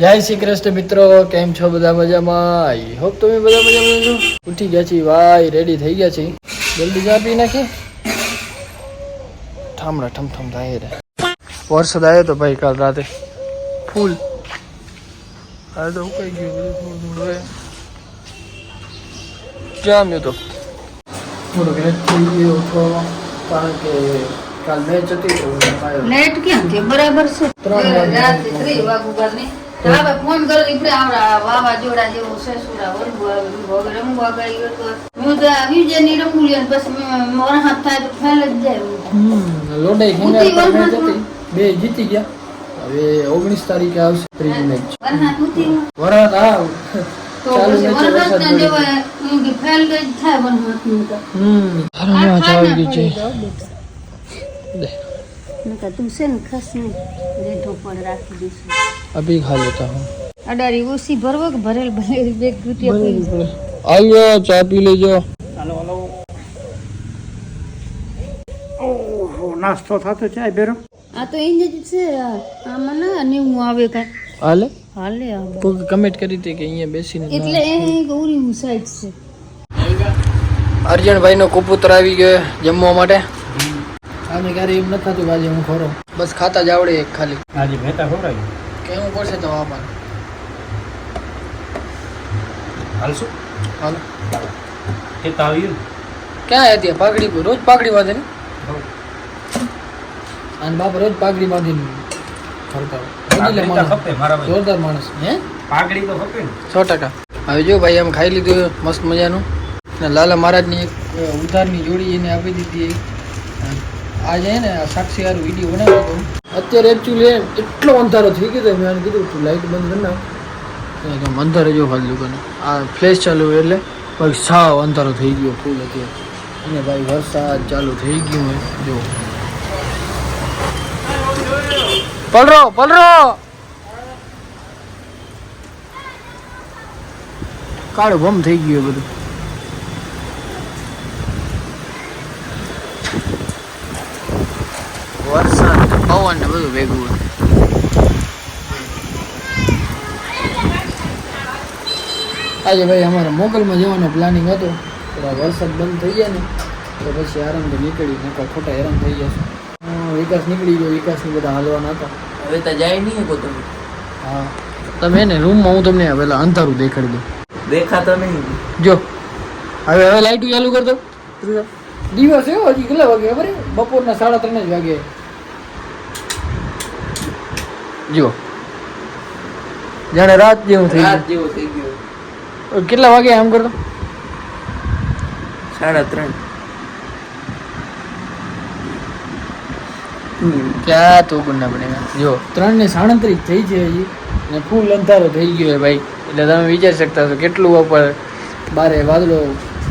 જય શ્રી કૃષ્ણ મિત્રો કેમ છો બધા મજામાં? આઈ હોપ તમે બધા મજામાં છો. ઉઠી ગયા છીએ ભાઈ રેડી થઈ ગયા છીએ. જલ્દી ચા પી નાખી ઠામડા ઠમ ઠમ થાય રે. વરસાદ આવ્યો તો ભાઈ કાલ રાતે ફૂલ. હવે તો ઉકાઈ ગયું બધું થોડું થોડું હવે. જામ્યું તો? થોડોક લેટ થઈ ગયો ઉઠવામાં કારણ કે કાલ મેચ હતી તો હું આવ્યો. નેટ કેમ છે? બરાબર છે. ત્રણ વાગે. રાત્રે ત્રણ વાગુ ઘરની હવે ફોન કર્યો ઈપડે આવડા વાવાઝોડા જેવું છે સુરા વરવું વગર રમવા ગઈ ગયો તો. હું તો આવી જ નહીં રમું લ્યો ને પછી મેં મારા હાથ થાય તો ફેલ જ જાય હું. હમ લોડાઈ ઉતી ખેંગાર પર મેચ વરસાદમાં. હતી બે જીતી ગયા. હવે ઓગણીસ તારીખે આવશે ત્રીજી મેચ. મારા હાથ ઉતી હું. વરાત હા. તો ચાલુ પછી મેચે વરસાદ વરસાદ ના પડી જેવા હું કે ફેલ જ થાય વન હાથનું તો. હમ નકર તું છે ને ખસ નહીં રેઠો પણ રાખી દઈશું. અભી ખા લેતા હું. અડારી ઓછી ભરવો કે ભરેલ ભરેલ બે ગુટિયા. આવ્યો ચા પી લેજો. ઓહો નાસ્તો થતો ચાય બેરો આ તો ઇંજ જ છે આ. આમાં ના નેવું આવે કાંઈ. હાલે? હાલે આ કોઈ કમેન્ટ કરી હતી કે અહીંયા બેસીને એટલે એ ગૌરી સાઈડ છે. અર્જણભાઈ નો કબૂતર આવી ગયો જમવા માટે. આને ક્યારે એમ નથી થતું આજે હું ખોરો બસ ખાતા જ આવડે એક ખાલી. આજે મહેતા ખવડાવી કેવું પડશે તો આપણને હાલશું? હાલ. એ તો આવ્યું ક્યાં હતી? પાઘડી રોજ પાઘડી બાંધે ને અને બાપ રોજ પાઘડી બાંધીને ફરતા. જોરદાર માણસ. હે? પાઘડી તો ખપે ને. સો ટકા. હવે જો ભાઈ એમ ખાઈ લીધું મસ્ત મજાનું. ને લાલા મહારાજની એક ઉધારની જોડી એને આપી દીધી એક આજે ને સાક્ષી હારું વીડિયો બનાવ્યો હતો. અત્યારે એકચ્યુઅલી એટલો અંધારો થઈ ગયો મેં આને કીધું તું લાઈટ બંધ કરી નાખ. અંધારે જો ખાલી દુકાને. આ ફ્લેશ ચાલુ એટલે ભાઈ સાવ અંધારો થઈ ગયો ફૂલ અત્યારે. અને ભાઈ વરસાદ ચાલુ થઈ ગયું હોય, જો. પલરો પલરો! કાળો ભમ થઈ ગયો બધું. પવન ને બધું ભેગું હોય. આજે ભાઈ અમારે મોગલમાં જવાનો પ્લાનિંગ હતો થોડા વરસાદ બંધ થઈ જાય ને તો પછી આરામથી નીકળી નકર ખોટા હેરાન થઈ જશે વિકાસ નીકળી ગયો વિકાસની બધા હાલવાના હતા. હવે તો જાય નહીં કો તમે. હા. તમે ને રૂમમાં હું તમને પેલા અંધારું દેખાડી દઉં. દેખાતો નહીં. જો હવે હવે લાઈટ ચાલુ કરી દો. દિવસ એવો હજી કેટલા વાગે ખબર બપોરના સાડા ત્રણ જ વાગે. જો. જાણે રાત જેવું થઈ રાત જેવો થઈ ગયો. કેટલા વાગે આમ કરતો? સાડા ત્રણ. ક્યાં તો ગુના બનેગા. જો ત્રણ ને સાડત્રીસ થઈ છે હજી. અને ફૂલ અંધારો થઈ ગયો ભાઈ. એટલે તમે વિચારી શકતા છો કેટલું ઉપર બારે વાદળો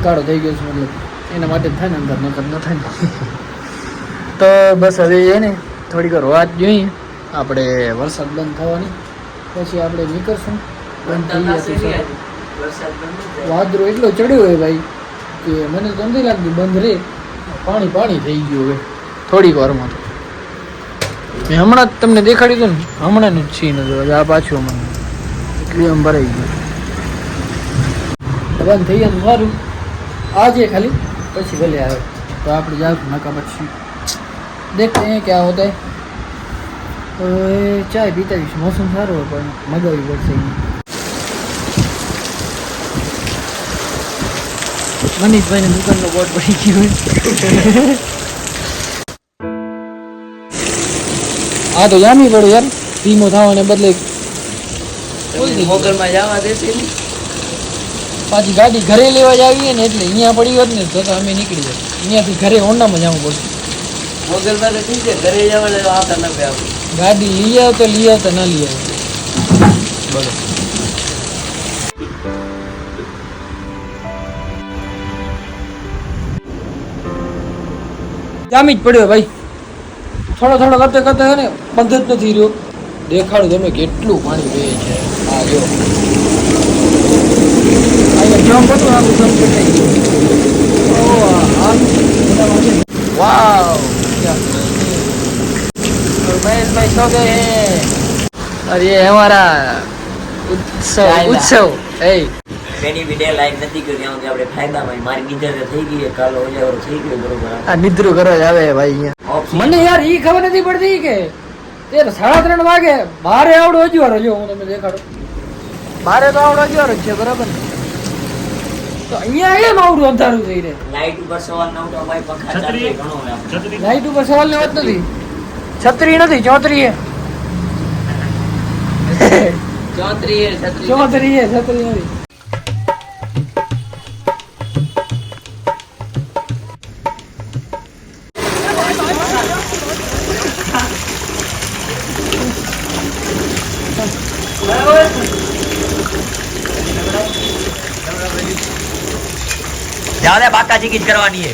કાળો થઈ ગયો છે. મતલબ એના માટે થાય ને અંદર નકર ન થાય તો બસ હવે એ ને થોડીક વાર વાત જોઈએ. આપણે વરસાદ બંધ થવાની. પછી આપણે નીકળશું. બંધ થઈ ગયા વાદરો એટલો ચડ્યો હોય ભાઈ કે મને તો નથી લાગતું બંધ રે પાણી પાણી થઈ ગયું હવે. થોડીક વારમાં તો. મેં હમણાં જ તમને દેખાડ્યું હતું ને, હમણાં જ સીન હતું આ પાછું મને એટલું એમ ભરાઈ ગયું. બંધ થઈ જાય સારું. આજે ખાલી, પછી ભલે આવે. તો આપણે જાવ નકા પછી देखते हैं क्या હોતા है ચાય પીતા જઈશું મોસમ સારું હોય પણ મગાવવી પડશે અહીંયા મનીષભાઈની દુકાનનો બોર્ડ પડી ગયો હા તો જામી પડે યાર. ધીમો થવાને બદલે તમે મોગલમાં જવા દેશે? પાછી ગાડી ઘરે લેવા જ આવીએ ને એટલે અહીંયા પડી હોત ને તો અમે નીકળી જાય અહીંયાથી ઘરે ઓંડામાં જવું પડશે. મોગલમાં ઠીક છે ઘરે જવા આવતા ન આવે. ગાડી લઈ આવ તો લઈ આવ તો ના લઈ આવ. બોલો. જામી જ પડ્યો ભાઈ. થોડો થોડો કરતે કરતે છે ને બંધ જ નથી રહ્યો. દેખાડું તમે કેટલું પાણી વે છે. આ જો. જમ્પ હતું આખું આ વાવ મહેશભાઈ સો ગયે હે और ये हमारा उत्सव ચાલ્યા. उत्सव ए એની વિડીયો લાઈક નથી કરી આમ કે આપણે ફાયદામાં મારી નીચે થઈ ગઈ છે, કાલ ઓજાવર થઈ ગયું બરોબર આ નિદ્રું કરવા જ આવે ભાઈ અહીંયા ઓફ મને યાર ઈ ખબર નથી પડતી કે તે સાડા ત્રણ વાગે બારે આવડો અજવાળો જો હું તમને દેખાડું બારે તો આવડો અજવાળો જ છે બરાબર ને તો અહીંયા કેમ આવડું અંધારું થઈ રહે લાઈટ ઉપર સવાર નવ તો અમારી પંખા ચાલુ છત્રી ઘણો હોય આપણે. છત્રી લાઈટ ઉપર સવાલ ની વાત નથી છત્રી નથી ચોતરી ચોત્રીએ ચોત્રી એ છત્રી ચોતરી હે છત્રી નથી. જ્યાદા બાકાજી કી જ કરવાની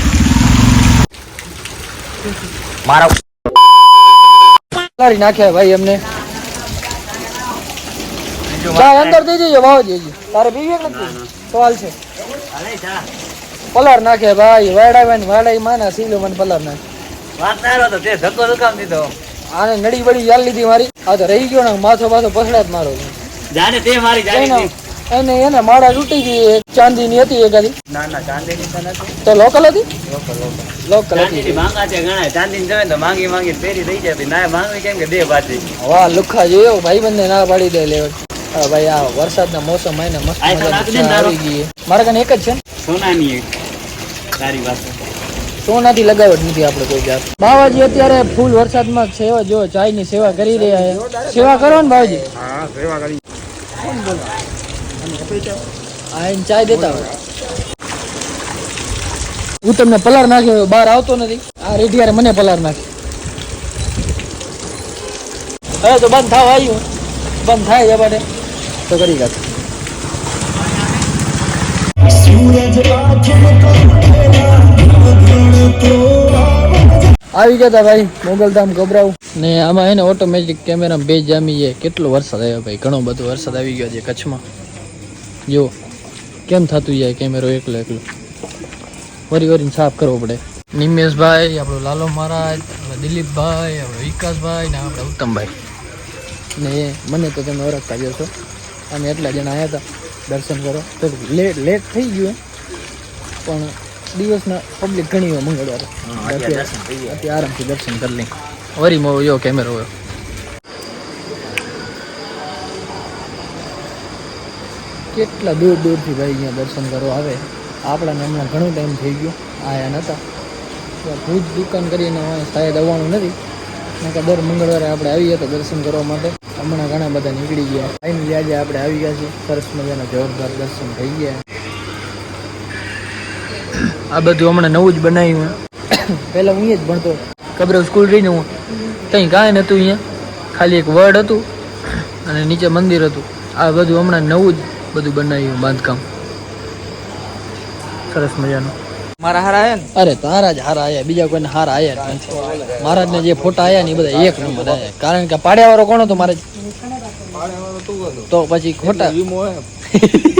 મારા કરી નાખ્યા ભાઈ એમને. ચા અંદર થઈ જજો વાવ જજો તારે બીવી નથી? સવાલ છે. પલાર નાખે ભાઈ વાડા ને વાડા માના સીલો મને પલાર નાખે. વાત ના તો તે ધક્કો ધકામ દીધો. આને નડી વડી યાલ લીધી મારી. આ તો રહી ગયો ને માથો માથો પછડાટ મારો. જાને તે મારી એને એને એને માળા તૂટી ગઈ ચાંદીની હતી એક હતી ના ના ચાંદીની તો નથી. તો લોકલ હતી? લોકલ હતી. માંગા છે ઘણા. ચાંદીની જોવે તો માંગી માંગી પેરી થઈ જાય. ના માંગવી કેમ કે દે પાછી વાહ લુખા જોયો ભાઈ બંને ના પાડી દે લેવડ. ભાઈ આ વરસાદના મોસમ આઈને મસ્ત તારો. આવી ગઈ મારા કને એક જ છે ને? સોનાની એક. સારી વાત. સોનાથી લગાવટ નથી આપણે કોઈ જાત. બાવાજી અત્યારે ફૂલ વરસાદમાં સેવા જો ચાયની સેવા કરી રહ્યા છે. સેવા કરો ને બાવાજી. હા સેવા કરી. હું તમને પલાર નાખ્યો બહાર આવતો નથી. આ રેઢિયારે મને પલાર નાખે. હવે તો બંધ થવા આવ્યું. બંધ થાય છે માટે તો કરી કાઢ આવી ગયા તા ભાઈ, મોગલધામ ગભરાવું. ને આમાં એને ઓટોમેટિક કેમેરામાં બે જામી છે કેટલો વરસાદ આવ્યો ભાઈ? ઘણો બધો વરસાદ આવી ગયો છે કચ્છમાં. જો કેમ થતું જાય કેમેરો એકલો એકલો? વરી વરીને સાફ કરવો પડે. નિમેશભાઈ આપણો લાલો મહારાજ આપણો દિલીપભાઈ આપણો વિકાસભાઈ ને આપણે ઉત્તમભાઈ. ને મને તો તમે ઓળખતા જ છો અમે એટલા જણા આવ્યા હતા દર્શન કરો. તો લેટ લેટ થઈ ગયું. પણ દિવસના પબ્લિક ઘણી હોય મંગળવારે. અત્યારે આરામથી દર્શન કરી લઈ વરી મો જો કેમેરો હોય. કેટલા દૂર દૂરથી ભાઈ અહીંયા દર્શન કરવા આવે? આપણાને હમણાં ઘણો ટાઈમ થઈ ગયો. આયા નહોતા ભૂજ દુકાન કરીને શાયદ આવવાનું નથી. નકર દર મંગળવારે આપણે આવીએ તો દર્શન કરવા માટે. હમણાં ઘણા બધા નીકળી ગયા. ફાઇનલી આજે આપણે આવી ગયા છીએ. સરસ મજાના જોરદાર દર્શન થઈ ગયા. આ બધું હમણાં નવું જ બનાવ્યું પહેલાં હું જ ભણતો. કબરે સ્કૂલ રહીને હું. કંઈ કાંઈ નહોતું અહીંયા. ખાલી એક વર્ડ હતું અને નીચે મંદિર હતું. આ બધું હમણાં નવું જ બધું બનાવ્યું બાંધકામ. સરસ મજાનું. મારા હારા આયા ને? અરે તારા જ હારા આયા બીજા કોઈને હારા આયા જ નથી. મહારાજને જે ફોટા આયા ને એ બધા એક નંબર આયા. કારણ કે પાડ્યાવાળો કોણ હતો મારે? તો પછી ખોટા.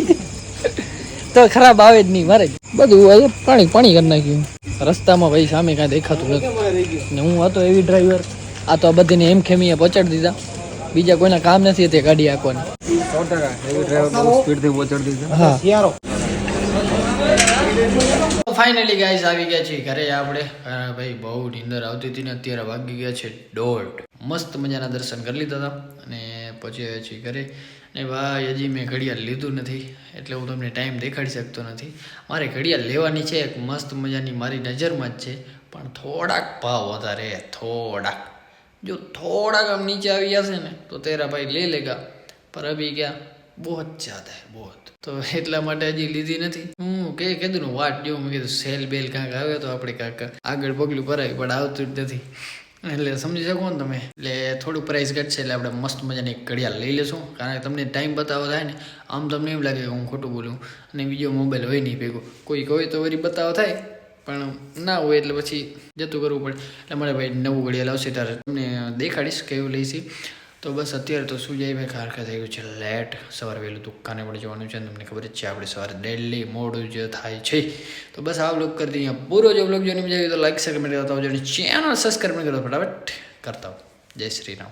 તો ખરાબ આવે જ નહીં મારે. બધું પાણી પાણી કરી નાખ્યું. રસ્તામાં ભાઈ સામે કાંઈ દેખાતું નથી. ને હું હતો એવી ડ્રાઈવર આ તો આ બધીને એમ ખેમીએ પહોંચાડી દીધા. બીજા કોઈના કામ નથી તે ગાડી આંકવાની હા. ફાઇનલી ગાઈઝ આવી ગયા છીએ ઘરે આપણે. ભાઈ બહુ નીંદર આવતી હતી ને અત્યારે વાગી ગયા છે દોઢ. મસ્ત મજાના દર્શન કરી લીધા હતા અને પછી આવ્યા છીએ ઘરે. ને ભાઈ હજી મેં ઘડિયાળ લીધું નથી એટલે હું તમને ટાઈમ દેખાડી શકતો નથી. મારે ઘડિયાળ લેવાની છે એક મસ્ત મજાની મારી નજરમાં જ છે. પણ થોડાક ભાવ વધારે થોડાક. જો થોડાક આમ નીચે આવી જશે ને તો તેરા ભાઈ લે લેગા. પર અભી ક્યાં બહુ જ્યાદા હે બહુ તો એટલા માટે હજી લીધી નથી. હું કે કીધું ને વાટ જેવું મેં કીધું સેલ બેલ કાંક આવે તો આપણે કાંક આગળ પગલું ભરાય, પણ આવતું જ નથી. એટલે સમજી શકો ને તમે. એટલે થોડું પ્રાઇસ ઘટશે એટલે આપણે મસ્ત મજાની ઘડિયાળ લઈ લેશું. કારણ કે તમને ટાઈમ બતાવો થાય ને, આમ તમને એમ લાગે કે હું ખોટું બોલું, અને બીજો મોબાઈલ હોય નહીં ભેગો. કોઈ હોય તો વરી બતાવો થાય, પણ ના હોય એટલે પછી જતું કરવું પડે. એટલે મારે ભાઈ નવું ઘડિયાળ આવશે ત્યારે તમને દેખાડીશ કેવું લઈશી. તો બસ અત્યારે તો શું જાય ભાઈ ખારખા થઈ ગયું છે, લેટ. સવારે વહેલું દુકાને પણ જવાનું છે તમને ખબર છે, આપણે સવારે ડેલી મોડું જ થાય છે. તો બસ આ બ્લોગ કરી દઈએ. પૂરો જો બ્લોગ જોઈને મજા આવી તો લાઈક શેર કમેન્ટ કરતા આવજો અને ચેનલ સબસ્ક્રાઈબ કરતા ફટાફટ. કરતા જય શ્રી રામ.